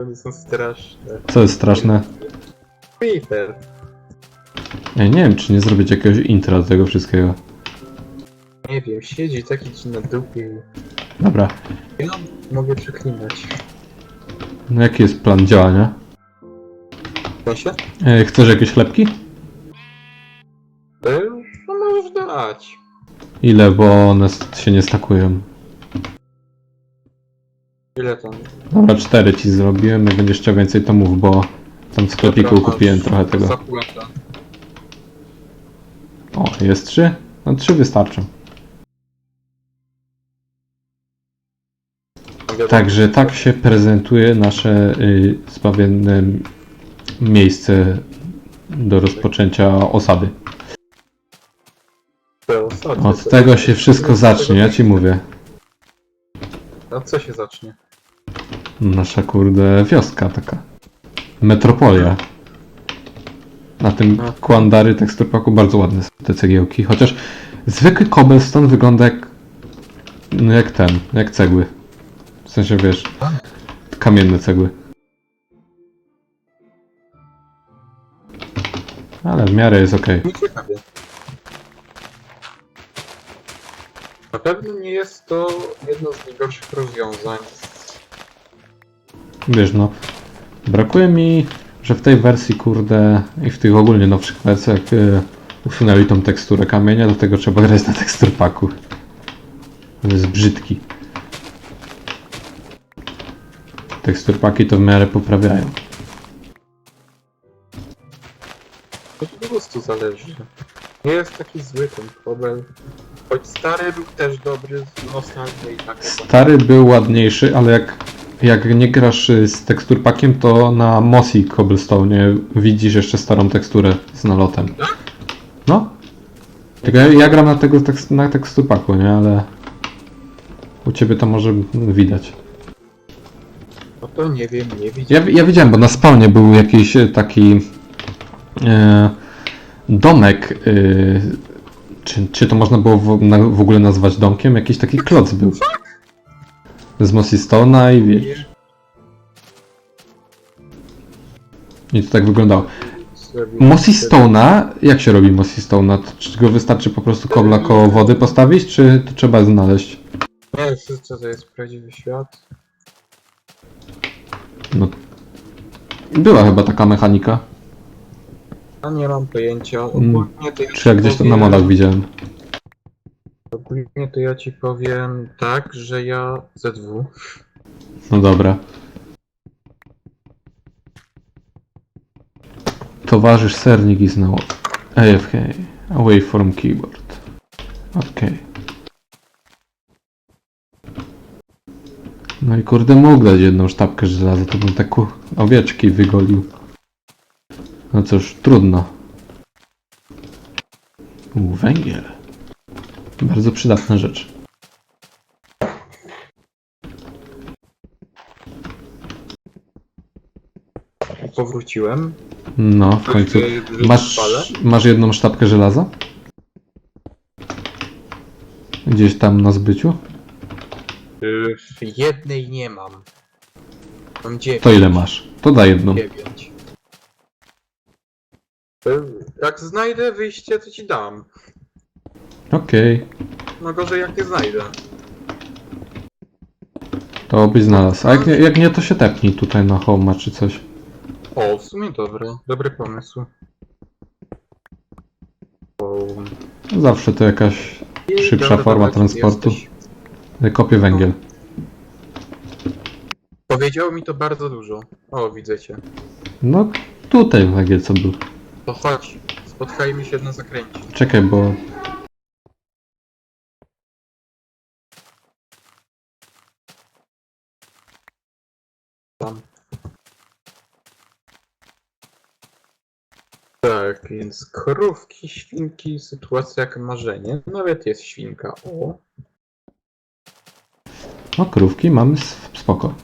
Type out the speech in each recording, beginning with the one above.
One są straszne. Co jest straszne? Creeper. Ja nie wiem, czy nie zrobić jakiegoś intra do tego wszystkiego. Nie wiem, siedzi taki ci na dupie. Dobra. Ja mogę przeklinać. No jaki jest plan działania? Proszę? E, chcesz jakieś chlebki? E, No możesz dać. Ile, bo one s- się nie stakują. Ile tam? Dobra, cztery ci zrobiłem, jak będziesz chciał więcej to mów, bo tam w sklepiku Dobra, kupiłem masz trochę tego. O, jest trzy? No trzy wystarczą. Także tak się prezentuje nasze y, zbawienne miejsce do rozpoczęcia osady. te osady. Od tego się wszystko zacznie, ja ci mówię. A co się zacznie? Nasza kurde wioska taka. Metropolia. Na tym Kłandary teksturpaku bardzo ładne są te cegiełki, chociaż zwykły cobblestone wygląda jak no jak ten, jak cegły. W sensie wiesz, kamienne cegły. Ale w miarę jest ok. Nie ciekawie. Na pewno nie jest to jedno z najgorszych rozwiązań. Wiesz no, brakuje mi, że w tej wersji kurde i w tych ogólnie nowszych wersjach e, usunęli tą teksturę kamienia, do tego trzeba grać na teksturpaku. On jest brzydki. Teksturpaki to w miarę poprawiają. To po prostu zależy. Nie jest taki zły ten kobel. Choć stary był też dobry z nostalgią i tak. Stary był ładniejszy, ale jak, jak nie grasz y, z teksturpakiem, to na Mossy Cobblestone widzisz jeszcze starą teksturę z nalotem. No. Tylko ja, ja gram na, tego, tekst, na teksturpaku, nie? Ale u ciebie to może widać. No to nie wiem, nie widziałem. Ja, ja widziałem, bo na spawnie był jakiś e, taki e, domek. E, czy, czy to można było w, na, w ogóle nazwać domkiem? Jakiś taki kloc był. Z Mossy Stone'a i wiesz. I to tak wyglądało. Mossy Stone'a, jak się robi Mossy Stone'a? To Czy go wystarczy po prostu kobla koło wody postawić, czy to trzeba znaleźć? Nie, wszystko to jest prawdziwy świat. No. Była chyba taka mechanika. A nie mam pojęcia. Mm, Ogólnie to ja Czy ja ci gdzieś to na powiem- modach widziałem. Ogólnie to ja ci powiem tak, że ja ZW. No dobra. Towarzysz sernik is now AFK. Away from keyboard. Okej. No i kurde mógł dać jedną sztabkę żelaza, to bym tak owieczki wygolił. No cóż, trudno. U, węgiel. Bardzo przydatna rzecz. Powróciłem. No, w końcu. Masz, masz jedną sztabkę żelaza? Gdzieś tam na zbyciu? Yy, jednej nie mam. Mam dziewięć. To ile masz? To daj jedną. Dziewięć. Yy, Jak znajdę wyjście, to ci dam. Okej, No gorzej jak nie znajdę. to byś znalazł. A jak nie, jak nie, to się tepnij tutaj na homa czy coś. O, w sumie dobry. Dobry pomysł. O, Zawsze to jakaś i Szybsza dobra, forma dobra, gdzie transportu. jesteś? kopię węgiel. Powiedziało mi to bardzo dużo. O, widzę cię. No tutaj węgiel co był. To chodź. Spotkajmy się na zakręcie. Czekaj, bo Tam. Tak, więc krówki, świnki, sytuacja jak marzenie. Nawet jest świnka. O, no krówki mamy s- spoko.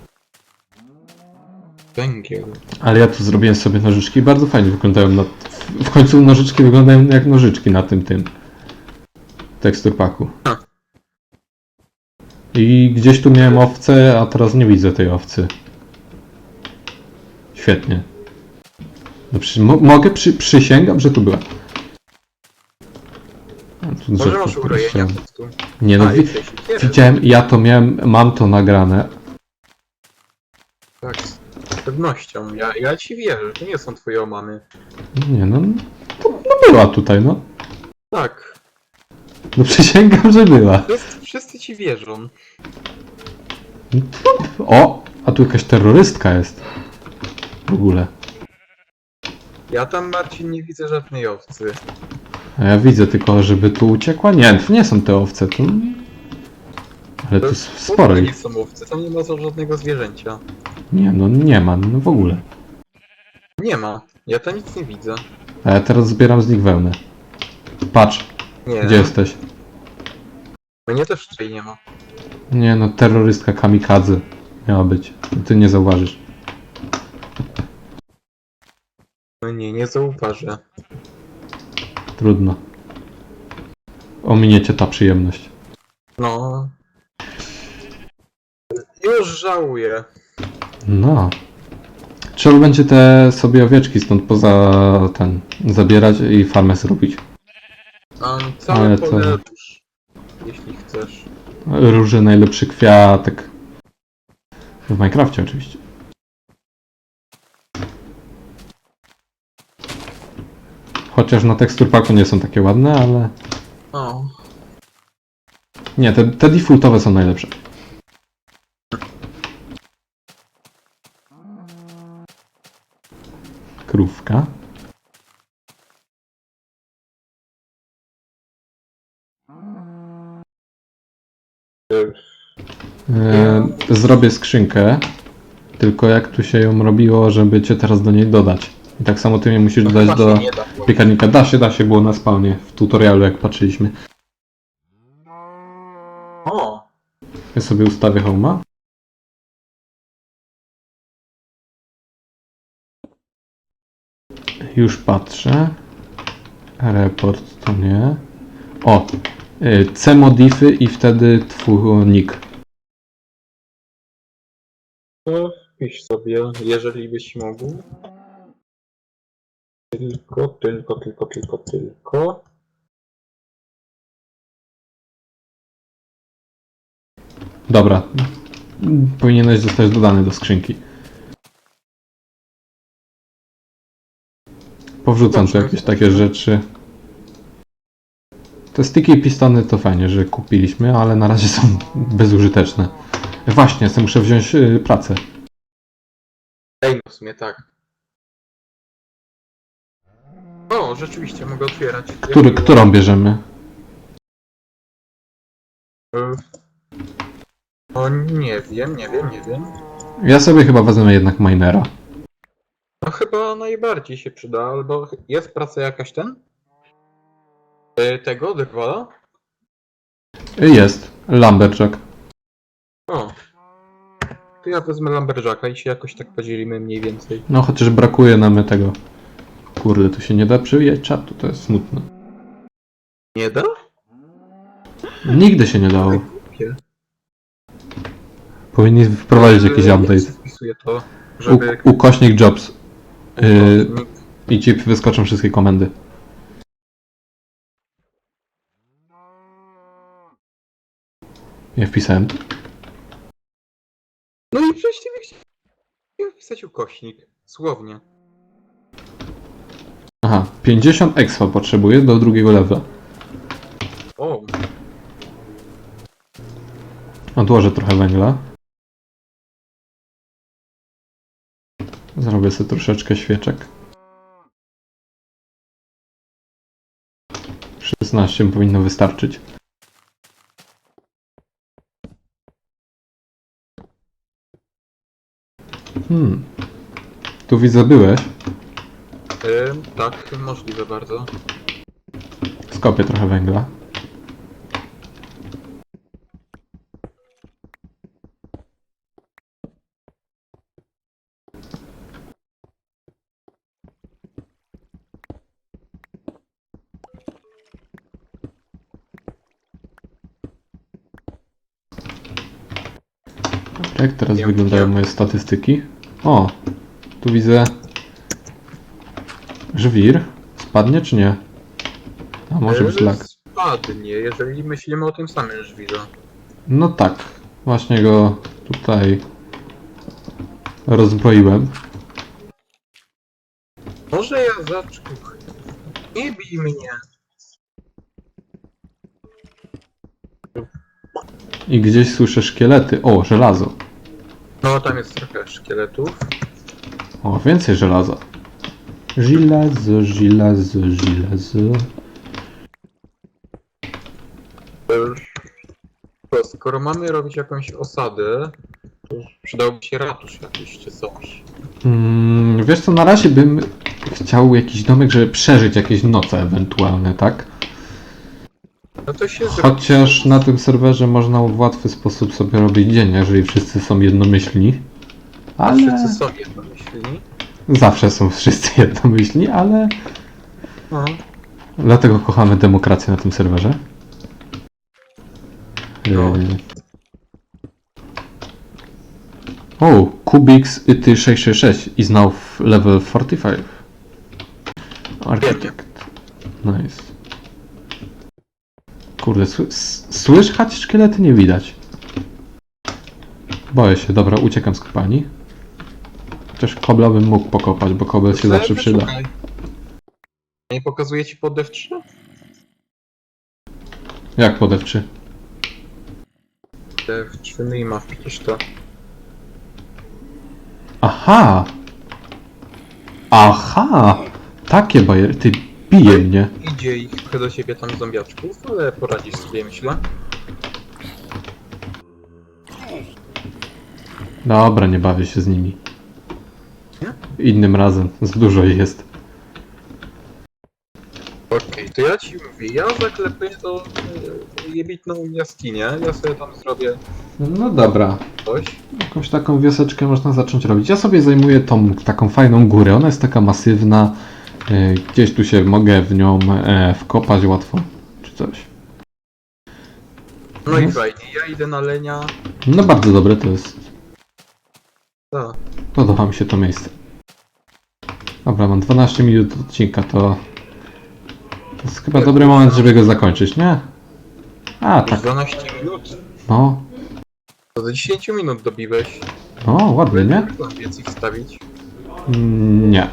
węgiel. Ale ja tu zrobiłem sobie nożyczki bardzo fajnie wyglądają na... W końcu nożyczki wyglądają jak nożyczki na tym tym teksturpaku. Ha. I gdzieś tu miałem owce, a teraz nie widzę tej owcy. Świetnie. No mo mogę, przy przysięgam, że tu była. A, tu Może masz urojenia poruszyłem. po prostu. Nie no, A, wi widziałem, ja to miałem, mam to nagrane. Tak, pewnością. Ja, ja ci wierzę, to nie są twoje omamy. Nie no, to, no była tutaj, no. Tak, No przysięgam, że była. wszyscy, wszyscy ci wierzą. O, a tu jakaś terrorystka jest. W ogóle. Ja tam, Marcin, nie widzę żadnej owcy. A ja widzę tylko, żeby tu uciekła. Nie, to nie są te owce, to... Ale tu To s- sporo nie ich. są owce, tam nie ma żadnego zwierzęcia. Nie, no nie ma, no w ogóle. Nie ma, ja tam nic nie widzę. A ja teraz zbieram z nich wełnę. Patrz, Nie, gdzie jesteś? mnie też tutaj nie ma. Nie no, terrorystka kamikadze miała być. Ty nie zauważysz. No nie, nie zauważę. Trudno. Ominiecie ta przyjemność. No. Już żałuję. No. Trzeba będzie te sobie owieczki stąd poza ten zabierać i farmę zrobić. Mam Ale całe to- pole róż, jeśli chcesz. Róży najlepszy kwiatek. W Minecrafcie oczywiście. Chociaż na teksturpaku nie są takie ładne, ale... O, Nie, te, te defaultowe są najlepsze. Krówka. E, zrobię skrzynkę, tylko jak tu się ją robiło, żeby cię teraz do niej dodać. I tak samo ty mnie musisz no dodać chyba do się nie da. piekarnika. Da się, da się, było na spawnie, w tutorialu jak patrzyliśmy. O, Ja sobie ustawię homa. Już patrzę. Report to nie. O! y, C modify i wtedy twój nick. to pisz sobie, jeżeli byś mógł. Tylko, tylko, tylko, tylko, tylko. Dobra. Powinieneś zostać dodany do skrzynki. Powrzucam tu jakieś takie rzeczy. Te sticky i pistony to fajnie, że kupiliśmy, ale na razie są bezużyteczne. Właśnie, sobie muszę wziąć y, pracę. Ej, no w sumie tak. O, rzeczywiście, mogę otwierać. Który, Jak którą bierzemy? Y, O, nie wiem, nie wiem, nie wiem. Ja sobie chyba wezmę jednak minera. Chyba najbardziej się przyda, albo jest praca jakaś ten? Y, Tego, drwala? Jest. Lumberjack. O. To ja wezmę Lumberjacka i się jakoś tak podzielimy mniej więcej. No chociaż brakuje nam tego. Kurde, tu się nie da przewijać czatu, to jest smutne. Nie da? Nigdy się nie dało. Głupie. Powinni wprowadzić jakiś update. To, żeby... U, ukośnik jobs. Yy. I ci wyskoczą wszystkie komendy. Ja wpisałem. No i właściwie chciałem wpisać ukośnik. Słownie. Aha, 50 expa potrzebuję do drugiego levela. O, Odłożę trochę węgla. Zrobię sobie troszeczkę świeczek. 16 mi powinno wystarczyć. Hmm. Tu widzę byłeś. tak, możliwe bardzo. Skopię trochę węgla. Jak teraz wyglądają moje statystyki? O, Tu widzę... Żwir. Spadnie czy nie? A może być lag. Spadnie, jeżeli myślimy o tym samym żwirze. No tak. Właśnie go tutaj rozbroiłem. Może ja zaczkę. Nie bij mnie. I gdzieś słyszę szkielety. O, żelazo. No tam jest trochę szkieletów. O, więcej żelaza. Żelazo, żelazo, żelazo. To skoro mamy robić jakąś osadę, to przydałby się ratusz jakiś czy coś. Mm, wiesz co, na razie bym chciał jakiś domek, żeby przeżyć jakieś noce ewentualne, tak? No to się Chociaż na tym serwerze można w łatwy sposób sobie robić dzień, jeżeli wszyscy są jednomyślni. Ale... wszyscy są jednomyślni. Zawsze są wszyscy jednomyślni, ale No. dlatego kochamy demokrację na tym serwerze. No. Yy. O, Kubix Ity 666 is now level 45. Architect. Nice. Kurde, sły- słychać szkielety nie widać. Boję się, dobra, uciekam z kopalni. Chociaż kobla bym mógł pokopać, bo kobel się zawsze przyda. Szukaj. Nie pokazuje ci pod F3? Jak podewczy? F3 nie ma przecież to. Aha! Aha! Takie bajery, ty bije mnie. Idzie ich do siebie tam zombiaczków, ale poradzisz sobie myślę. Dobra, nie bawię się z nimi. Nie? Innym razem, za dużo ich jest. Okej, to ja ci mówię, ja zaklepuję to e, jebitną jaskinię, ja sobie tam zrobię No dobra. coś. Jakąś taką wioseczkę można zacząć robić. Ja sobie zajmuję tą taką fajną górę. Ona jest taka masywna. E, Gdzieś tu się mogę w nią e, wkopać łatwo. Czy coś. No i Mhm. fajnie, ja idę na lenia. No bardzo dobre to jest. A, Podoba mi się to miejsce. Dobra, mam 12 minut odcinka, to... To jest chyba dobry moment, żeby go zakończyć, nie? A, tak. 12 minut. No, To do 10 minut dobiłeś. no, ładnie, nie? Więcej wstawić. Mm, Nie.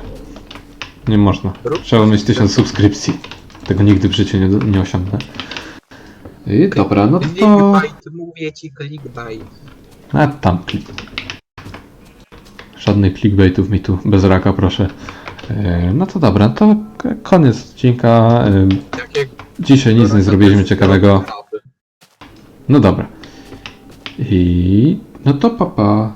Nie można. Trzeba mieć 1000 subskrypcji. Tego nigdy w życiu nie, nie osiągnę. I dobra, no to... Clickbait, mówię ci clickbait. A tam klik. Żadnych clickbaitów mi tu bez raka, proszę. E, No to dobra, to k- koniec odcinka. E, Jakiego Dzisiaj nic nie zrobiliśmy ciekawego. No dobra. I no to papa.